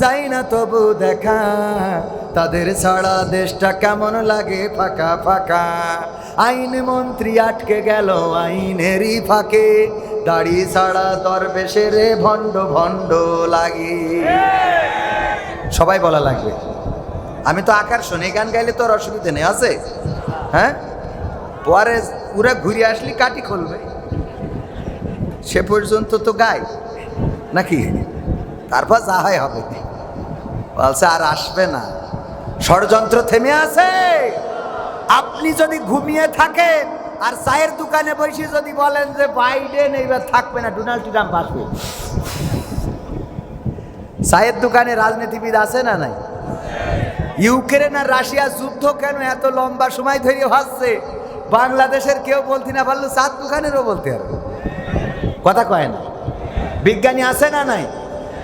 যাই না তবু দেখা। তাদের ছাড়া দেশটা কেমন লাগে? ফাঁকা ফাঁকা। আইন মন্ত্রী আটকে গেল আইনেরই ফাঁকে। দাড়ি ছাড়া দরবেশের ভণ্ড ভণ্ড লাগে। সবাই বলা লাগবে। আমি তো আকার শুনে, গান গাইলে তোর অসুবিধা নেই, আছে? হ্যাঁ? পরে পুরা ঘুরে আসলি, কাটি খুলবে। সে পর্যন্ত তো গাই নাকি? তারপর যা হয় হবে। বলছে, আর আসবে না। ষড়যন্ত্র থেমে আছে। আপনি যদি ঘুমিয়ে থাকেন, আর চায়ের দোকানে বসে যদি বলেন যে, বাইডেন, এইবার থাকবে না, ডোনাল্ড ট্রাম্প আসবে। চায়ের দোকানে রাজনীতিবিদ আছে না নাই? ইউক্রেন আর রাশিয়া যুদ্ধ কেন এত লম্বা সময় ধরে হচ্ছে বাংলাদেশের কেউ বলতে না পারল চার দোকানেরও বলতে পারবে। কথা কয় না। বিজ্ঞানী আছে না নাই?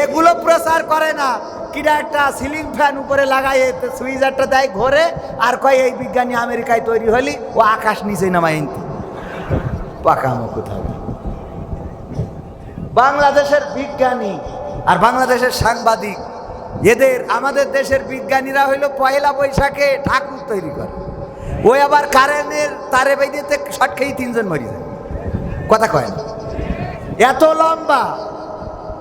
এগুলো প্রচার করে না। কিরা একটা সিলিং ফ্যান উপরে লাগাই সুইজারটা দেয় ঘরে আর কয়, এই বিজ্ঞানী আমেরিকায় তৈরি হলি, ও আকাশ নিচে নামাই পাকামো কোথাও বাংলাদেশের বিজ্ঞানী আর বাংলাদেশের সাংবাদিক, এদের, আমাদের দেশের বিজ্ঞানীরা হইল পয়লা বৈশাখে ঠাকুর তৈরি করে। ওই আবার কারেন্টের তারে বেঁধেতে শট খেয়ে তিনজন মরি যায়। কথা কয় এত লম্বা।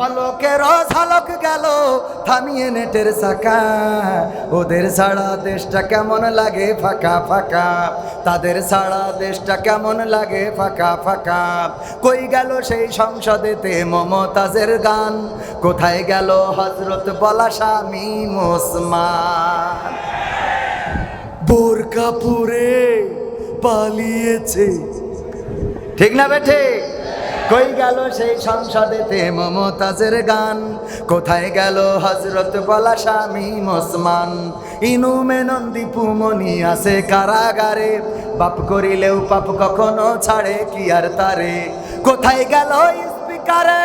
পলকের ঝলক গেল, থামিয়ে নেটের চাকা। ওদের ছাড়া দেশটা কেমন লাগে ফাঁকা ফাঁকা? তাদের ছাড়া দেশটা কেমন লাগে ফাঁকা ফাঁকা? কই গেল সেই সংসদেতে মমতাজের গান? কোথায় গেল হজরত বলা স্বামী মোসমান বোরকা পরে পালিয়েছে। ঠিক না বেঠে কই গেল সেই সংসদেতে মমতাজের গান? কোথায় গেল হজরত স্বামী মোসমান ইনু নন্দীপু পুমনি আছে কারাগারে। বাপ করিলেও পাপ কখনো ছাড়ে, কি আর তারে? কোথায় গেল স্পিকারে?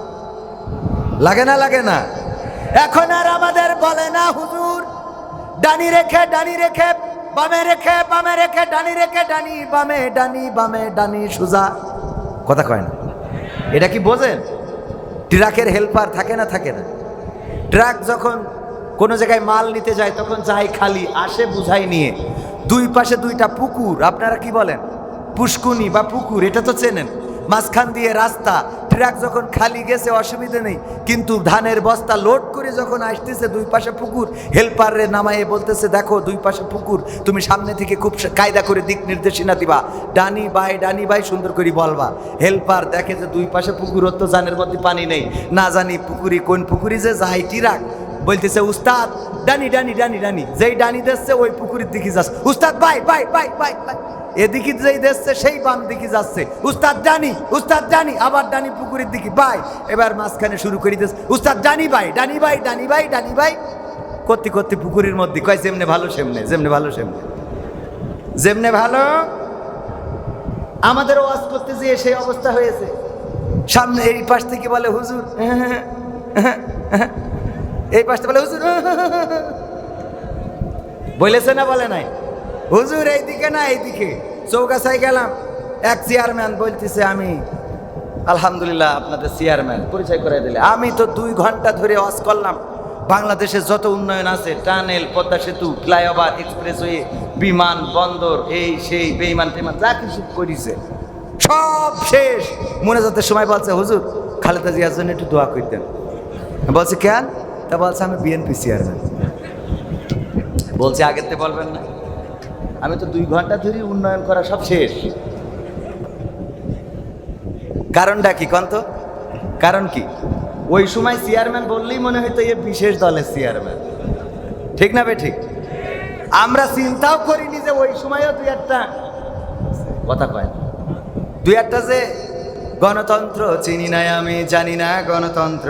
লাগে না লাগে না। এখন আর আমাদের বলে না, হুজুর। ডানি রেখে ডানি রেখে, বামে রেখে বামে রেখে, ডানি রেখে, ডানি, বামে ডানি বামে, ডানি, সুজা। কথা কয় না। এটা কি বোঝেন? ট্রাকের হেল্পার থাকে না থাকে না। ট্রাক যখন কোনো জায়গায় মাল নিতে যায়, তখন যায় খালি, আসে বুঝাই নিয়ে। দুই পাশে দুইটা পুকুর, আপনারা কি বলেন? পুষ্কুনি বা পুকুর, এটা তো চেনেন। মাঝখান দিয়ে রাস্তা, ট্রাক যখন খালি গেছে, অসুবিধে নেই। কিন্তু ধানের বস্তা লোড করে যখন আসতেছে দুই পাশে পুকুর হেল্পারে নামায়ে বলতেছে, দেখো, দুই পাশে পুকুর, তুমি সামনে থেকে খুব কায়দা করে দিক নির্দেশনা দিবা। ডানি বাই ডানি বাই সুন্দর করে বলবা। হেল্পার দেখে যে দুই পাশে পুকুর তো জানের মধ্যে পানি নেই। না জানি পুকুরি কোন পুকুরি যে, যাই ট্রাক বলতেছে, উস্তাদ, ডানি ডানি ডানি ডানি, যেই ডানি দেখছে ওই পুকুরের দিকে যাস। উস্তাদ, বাই বাই বাই বাই বাই। এদিকে যেই দেখছে, সেই বাম দিকে যাচ্ছে। উস্তাদ ডানি উস্তাদ ডানি, আবার ডানি পুকুরের দিকে। বাই এবার মাঝখানে শুরু করে দিচ্ছে উস্তাদ ডানি বাই ডানি বাই ডানি বাই ডানি বাই করতে করতে পুকুরের মধ্যে, কয় যেমনে ভালো সেমনে, যেমনে ভালো সেমনে। যেমনে ভালো। আমাদের ওয়াজ করতে যেয়ে সেই অবস্থা হয়েছে। সামনে এই পাশ থেকে বলে, হুজুর, এই পাশটা বলে, হুজুর, বলেছে না বলে নাই? হুজুর, এইদিকে না এইদিকে। চৌকাছায় গেলাম। এক চেয়ারম্যান বলতেছে, আমি আলহামদুলিল্লাহ, আপনাদের চেয়ারম্যান পরিচয় করে দিলে। আমি তো দুই ঘণ্টা ধরে ওয়াজ করলাম। বাংলাদেশে যত উন্নয়ন আছে, টানেল, পদ্মা সেতু, ফ্লাইওভার, এক্সপ্রেসওয়ে, বিমান, বন্দর, এই, সেই, বেইমান টেমান যা কিছু করেছে, সব শেষ। মনে যাতে সময় বলছে হুজুর, খালেদা জিয়ার জন্য একটু দোয়া করতেন। বলছে, কেন? তা বলছে, আমি বিএনপি চেয়ারম্যান বলছে থেকে বলবেন না। আমি তো দুই ঘণ্টা ধরে উন্নয়ন করা সব শেষ। কারণটা কি কন্ত কারণ কি? ওই সময় চেয়ারম্যান বললেই মনে হয়তো এ বিশেষ দলের চেয়ারম্যান। ঠিক না বে ঠিক? আমরা চিন্তাও করিনি যে ওই সময়ও দুই একটা কথা কয় দুই একটা যে গণতন্ত্র, চিনি নাই আমি, জানি না গণতন্ত্র।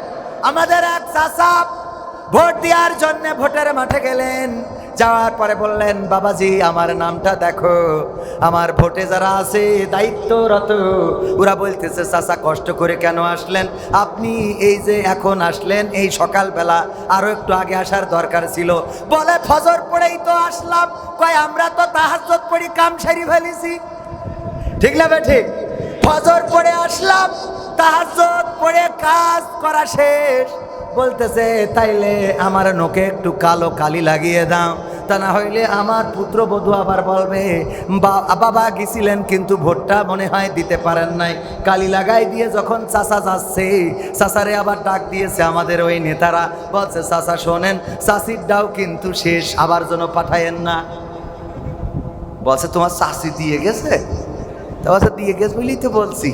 আমাদের এক চাষা ভোট দেওয়ার জন্য ভোটের মাঠে গেলেন। যাওয়ার পরে বললেন, বাবাজি, আমার নামটা দেখো। আমার ভোটে যারা আছে, দায়িত্বরত। ওরা বলতেছে, চাচা, কষ্ট করে কেন আসলেন? আপনি এই যে এখন আসলেন, এই সকালবেলা আরও একটু আগে আসার দরকার ছিল। বলে, ফজর পড়েই তো আসলাম। কয়, আমরা তো তাহাজ্জত পড়ি কাম সারি ফেলেছি। ঠিক না ঠিক? ফজর পড়ে আসলাম তাহাজ্জত পড়ে কাজ করা শেষ। বলতেছে, তাইলে আমার নোকে একটু কালো কালি লাগিয়ে দাও, তা না হইলে আমার পুত্রবধূ আবার বলবে, "বা- বাবা গেছিলেন কিন্তু ভোটটা মনে হয় দিতে পারেন নাই। কালি লাগাই দিয়ে যখন চাচা যাচ্ছে, চাচারে আবার ডাক দিয়েছে আমাদের ওই নেতারা। বলছে, চাচা, শোনেন চাষির ডাও কিন্তু শেষ, আবার যেন পাঠায়েন না। বলছে, তোমার চাষি দিয়ে গেছে? তা বলছে দিয়ে গেছ বলেই তো বলছি।